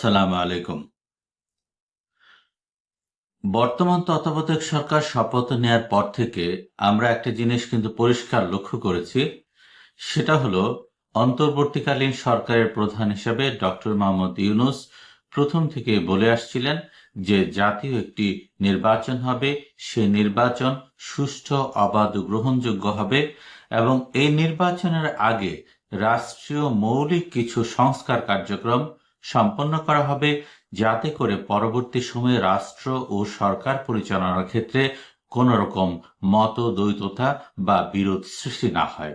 আসসালামু আলাইকুম। বর্তমান তত্ত্বাবধায়ক সরকার শপথ নেয়ার পর থেকে আমরা একটা জিনিস কিন্তু পরিষ্কার লক্ষ্য করেছি, সেটা হলো অন্তর্বর্তীকালীন সরকারের প্রধান হিসেবে ডক্টর মোহাম্মদ ইউনুস প্রথম থেকে বলে আসছিলেন যে জাতীয় একটি নির্বাচন হবে, সে নির্বাচন সুষ্ঠু, অবাধ, গ্রহণযোগ্য হবে এবং এই নির্বাচনের আগে রাষ্ট্রীয় মৌলিক কিছু সংস্কার কার্যক্রম সম্পন্ন করা হবে যাতে করে পরবর্তী সময়ে রাষ্ট্র ও সরকার পরিচালনার ক্ষেত্রে কোন রকম মত দ্বৈততা বা বিরোধ সৃষ্টি না হয়।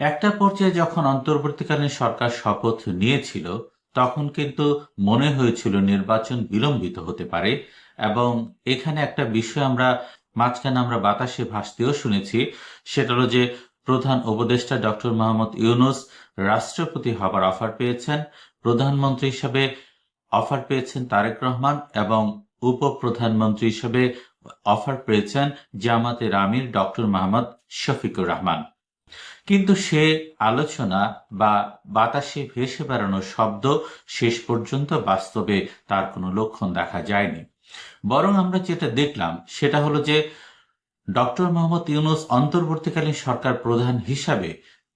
একটা পর্যায়ে যখন অন্তর্বর্তীকালীন সরকার শপথ নিয়েছিল, তখন কিন্তু মনে হয়েছিল নির্বাচন বিলম্বিত হতে পারে এবং এখানে একটা বিষয় আমরা, মাঝখানে আমরা বাতাসে ভাসতেও শুনেছি, সেটা হলো যে প্রধান উপদেষ্টা ডক্টর মোহাম্মদ ইউনুস রাষ্ট্রপতি হবার অফার পেয়েছেন। প্রধানমন্ত্রী হিসেবে অফার পেয়েছেন তারেক রহমান এবং উপপ্রধানমন্ত্রী হিসেবে অফার পেয়েছেন জামাতের আমির ডক্টর মোহাম্মদ শফিকুর রহমান। কিন্তু সে আলোচনা বা বাতাসে ভেসে বেড়ানো শব্দ শেষ পর্যন্ত বাস্তবে তার কোনো লক্ষণ দেখা যায়নি। বরং আমরা যেটা দেখলাম সেটা হলো যে ডক্টর মোহাম্মদ ইউনুস অন্তর্বর্তীকালীন সরকার প্রধান হিসাবে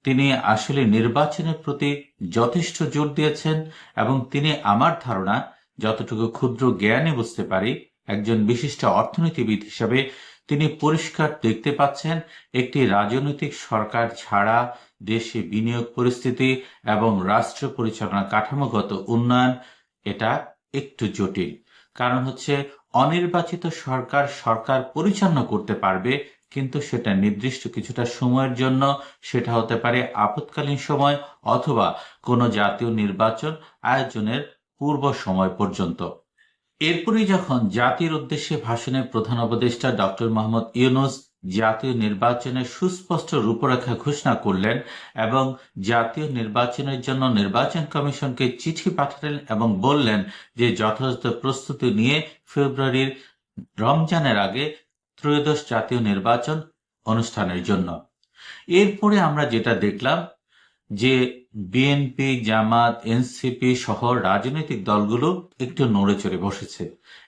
তিনি আসলে নির্বাচনের প্রতি যথেষ্ট জোর দিয়েছেন এবং তিনি আমার ধারণা, যতটুকু ক্ষুদ্র জ্ঞানে বুঝতে পারি, একজন বিশিষ্ট অর্থনীতিবিদ হিসাবে তিনি পরিষ্কার দেখতে পাচ্ছেন একটি রাজনৈতিক সরকার ছাড়া দেশে বিনিয়োগ পরিস্থিতি এবং রাষ্ট্র পরিচালনা কাঠামোগত উন্নয়ন এটা একটু জটিল। কারণ হচ্ছে, অনির্বাচিত সরকার সরকার পরিচালনা করতে পারবে কিন্তু সেটা নির্দিষ্ট কিছুটা সময়ের জন্য, সেটা হতে পারে আপৎকালীন সময় অথবা কোনো জাতীয় নির্বাচন আয়োজনের পূর্ব সময় পর্যন্ত। এরপরই যখন জাতির উদ্দেশ্যে ভাষণের প্রধান উপদেষ্টা ডক্টর মোহাম্মদ ইউনুস জাতীয় নির্বাচনের সুস্পষ্ট রূপরেখা ঘোষণা করলেন এবং জাতীয় নির্বাচনের জন্য নির্বাচন কমিশনকে চিঠি পাঠালেন এবং বললেন যে যথাযথ প্রস্তুতি নিয়ে ফেব্রুয়ারির রমজানের আগে ত্রয়োদশ জাতীয় নির্বাচন অনুষ্ঠানের জন্য। এরপরে আমরা যেটা দেখলাম যে বিএনপি জামাত এনসিপি সহ রাজনৈতিক দলগুলো একটু নড়ে চড়ে বসেছে।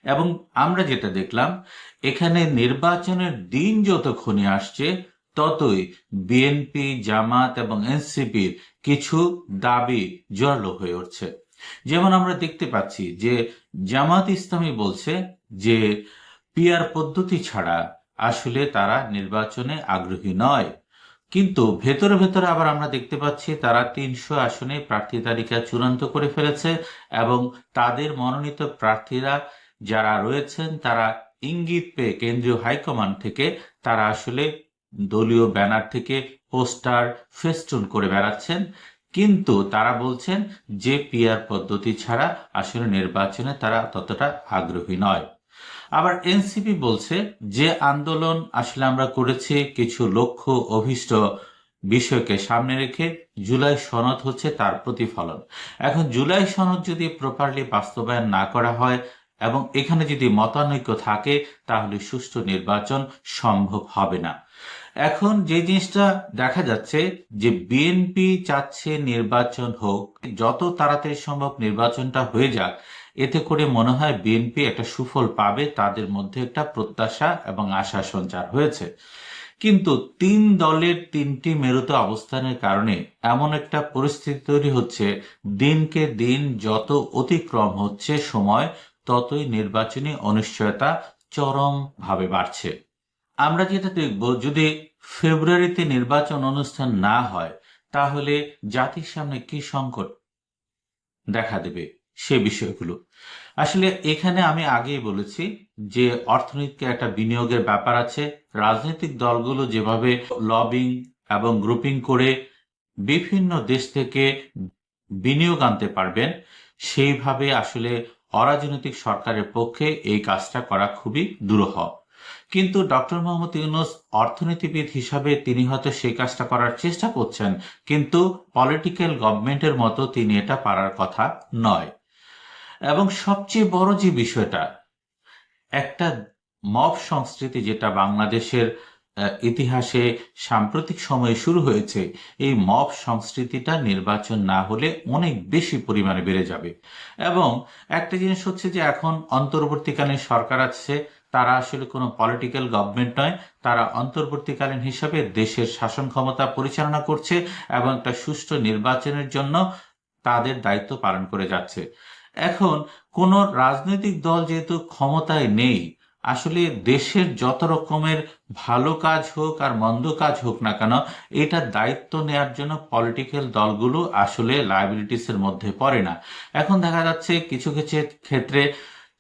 এবং আমরা যেটা দেখলাম, এখানে নির্বাচনের দিন যতক্ষণই আসছে, ততই বিএনপি জামাত এবং এনসিপির কিছু দাবি জোরালো হয়ে উঠছে। যেমন আমরা দেখতে পাচ্ছি যে জামাত ইসলামী বলছে যে পিয়ার পদ্ধতি ছাড়া আসলে তারা নির্বাচনে আগ্রহী নয়। কিন্তু ভেতরে ভেতরে আবার আমরা দেখতে পাচ্ছি তারা তিনশো আসনে প্রার্থী তালিকা চূড়ান্ত করে ফেলেছে এবং তাদের মনোনীত প্রার্থীরা যারা রয়েছেন তারা ইঙ্গিত পেয়ে কেন্দ্রীয় হাইকমান্ড থেকে তারা আসলে দলীয় ব্যানার থেকে পোস্টার ফেস্টুন করে বেড়াচ্ছেন। কিন্তু তারা বলছেন যে পিয়ার পদ্ধতি ছাড়া আসলে নির্বাচনে তারা ততটা আগ্রহী নয়। আবার এনসিপি বলছে, যে আন্দোলন আসলে আমরা করেছি কিছু লক্ষ্য অভিষ্ট বিষয়কে সামনে রেখে জুলাই সনদ হচ্ছে তার প্রতিফলন। এখন জুলাই সনদ যদি প্রপারলি বাস্তবায়ন না করা হয় এবং এখানে যদি মতানৈক্য থাকে, তাহলে সুষ্ঠু নির্বাচন সম্ভব হবে না। এখন যে জিনিসটা দেখা যাচ্ছে, যে বিএনপি চাচ্ছে নির্বাচন হোক, যত তাড়াতাড়ি সম্ভব নির্বাচনটা হয়ে যাক এতে করে মনে হয় বিএনপি একটা সুফল পাবে, তাদের মধ্যে একটা প্রত্যাশা এবং আশা সঞ্চার হয়েছে। কিন্তু তিন দলের তিনটি মেরুতে অবস্থানের কারণে এমন একটা পরিস্থিতি তৈরি হচ্ছে, দিনকে দিন যত অতিক্রম হচ্ছে সময়, ততই নির্বাচনী অনিশ্চয়তা চরমভাবে বাড়ছে। আমরা যেটা দেখব, যদি ফেব্রুয়ারিতে নির্বাচন অনুষ্ঠান না হয়, তাহলে জাতির সামনে কি সংকট দেখা দেবে? সে বিষয়গুলো। আসলে এখানে আমি আগেই বলেছি যে অর্থনীতিকে একটা বিনিয়োগের ব্যাপার আছে। রাজনৈতিক দলগুলো যেভাবে লবিং এবং গ্রুপিং করে বিভিন্ন দেশ থেকে বিনিয়োগ আনতে পারবেন, সেইভাবে আসলে অরাজনৈতিক সরকারের পক্ষে এই কাজটা করা খুবই দুরূহ। কিন্তু ডক্টর মোহাম্মদ ইউনুস অর্থনীতিবিদ হিসাবে তিনি হয়তো সেই কাজটা করার চেষ্টা করছেন, কিন্তু পলিটিক্যাল গভর্নমেন্টের মতো তিনি এটা পারার কথা নয়। এবং সবচেয়ে বড় যে বিষয়টা, একটা মব সংস্কৃতি যেটা বাংলাদেশের ইতিহাসে সাম্প্রতিক সময়ে শুরু হয়েছে, এই মব সংস্কৃতিটা নির্বাচন না হলে অনেক বেশি পরিমাণে বেড়ে যাবে। এবং একটা জিনিস হচ্ছে যে এখন অন্তর্বর্তীকালীন সরকার আছে, তারা আসলে কোনো পলিটিক্যাল গভর্নমেন্ট নয়, তারা অন্তর্বর্তীকালীন হিসাবে দেশের শাসন ক্ষমতা পরিচালনা করছে এবং একটা সুষ্ঠু নির্বাচনের জন্য তাদের দায়িত্ব পালন করে যাচ্ছে। এখন কোন রাজনৈতিক দল যেহেতু ক্ষমতায় নেই, আসলে দেশের যত রকমের ভালো কাজ হোক আর মন্দ কাজ হোক না কেন, এটা দায়িত্ব নেয়ার জন্য পলিটিক্যাল দলগুলো আসলে লাইবিলিটিস এর মধ্যে পড়ে না। এখন দেখা যাচ্ছে কিছু কিছু ক্ষেত্রে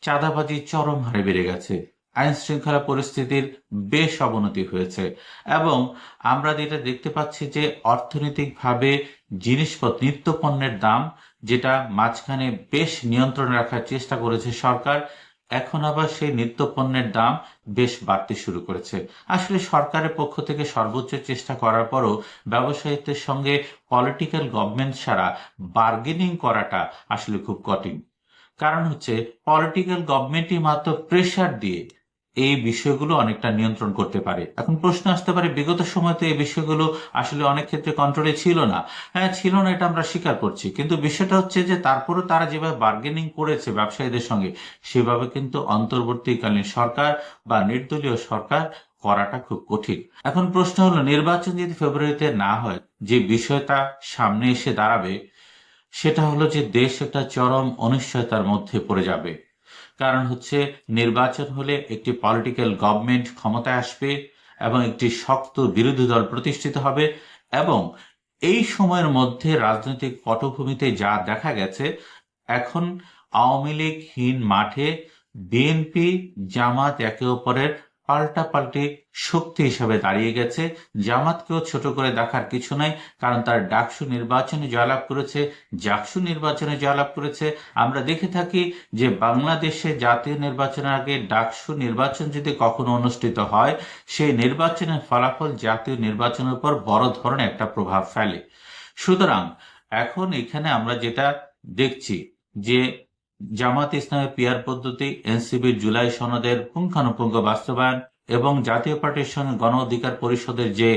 চাঁদাবাজি চরম হারে বেড়ে গেছে। আইন শৃঙ্খলা পরিস্থিতির বেশ অবনতি হয়েছে। এবং আমরা যেটা দেখতে পাচ্ছি যে অর্থনৈতিকভাবে জিনিসপত্র, নিত্য পণ্যের দাম যেটা মাঝখানে বেশ নিয়ন্ত্রণে রাখার চেষ্টা করেছে সরকার, এখন আবার সেই নিত্য পণ্যের দাম বেশ বাড়তে শুরু করেছে। আসলে সরকারের পক্ষ থেকে সর্বোচ্চ চেষ্টা করার পরও ব্যবসায়ীদের সঙ্গে পলিটিক্যাল গভর্নমেন্ট ছাড়া বার্গেনিং করাটা আসলে খুব কঠিন। কারণ হচ্ছে পলিটিক্যাল গভর্নমেন্টই মাত্র প্রেশার দিয়ে এই বিষয়গুলো অনেকটা নিয়ন্ত্রণ করতে পারে। এখন প্রশ্ন আসতে পারে, বিগত সময় তো এই বিষয়গুলো আসলে অনেক ক্ষেত্রে কন্ট্রোলে ছিল না। হ্যাঁ ছিল না, এটা আমরা স্বীকার করছি। কিন্তু বিষয়টা হচ্ছে যে, তারপরও তারা যেভাবে বার্গেনিং করেছে ব্যবসায়ীদের সঙ্গে, সেভাবে কিন্তু অন্তর্বর্তীকালীন সরকার বা নির্দলীয় সরকার করাটা খুব কঠিন। এখন প্রশ্ন হলো, নির্বাচন যদি ফেব্রুয়ারিতে না হয়, যে বিষয়টা সামনে এসে দাঁড়াবে, সেটা হলো যে, দেশ একটা চরম অনিশ্চয়তার মধ্যে পড়ে যাবে। কারণ হচ্ছে নির্বাচন হলে একটি পলিটিক্যাল গভর্নমেন্ট ক্ষমতায় আসবে এবং একটি শক্ত বিরোধী দল প্রতিষ্ঠিত হবে এবং এই সময়ের মধ্যে রাজনৈতিক পটভূমিতে যা দেখা গেছে, এখন আওয়ামী লীগহীন মাঠে বিএনপি জামাত একে অপরের পাল্টাপাল্টি শক্তি হিসাবে দাঁড়িয়ে গেছে। জামাতকেও ছোট করে দেখার কিছু নাই, কারণ তার ডাকসু নির্বাচনে জয়লাভ করেছে, জাকসু নির্বাচনে জয়লাভ করেছে। আমরা দেখে থাকি যে বাংলাদেশে জাতীয় নির্বাচনের আগে ডাকসু নির্বাচন যদি কখনো অনুষ্ঠিত হয়, সেই নির্বাচনের ফলাফল জাতীয় নির্বাচনের উপর বড় ধরনের একটা প্রভাব ফেলে। সুতরাং এখন এখানে আমরা যেটা দেখছি যে জামাত ইসলামের পিয়ার পদ্ধতি এনসিবির জুলাই সনদের পুঙ্খানুপুঙ্খ বাস্তবায়ন এবং জাতীয় পার্টির সঙ্গে গণ অধিকার পরিষদের যে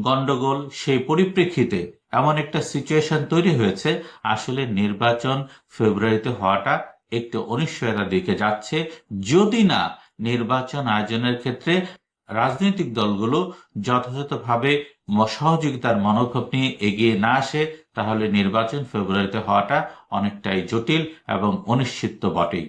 গন্ডগোল, সেই পরিপ্রেক্ষিতে এমন একটা সিচুয়েশন তৈরি হয়েছে। আসলে নির্বাচন ফেব্রুয়ারিতে হওয়াটা একটু অনিশ্চয়তার দিকে যাচ্ছে। যদি না নির্বাচন আয়োজনের ক্ষেত্রে রাজনৈতিক দলগুলো যথাযথভাবে সহযোগিতার মনোভাব নিয়ে এগিয়ে না আসে তাহলে নির্বাচন ফেব্রুয়ারিতে হওয়াটা অনেকটাই জটিল এবং অনিশ্চিত বটেই।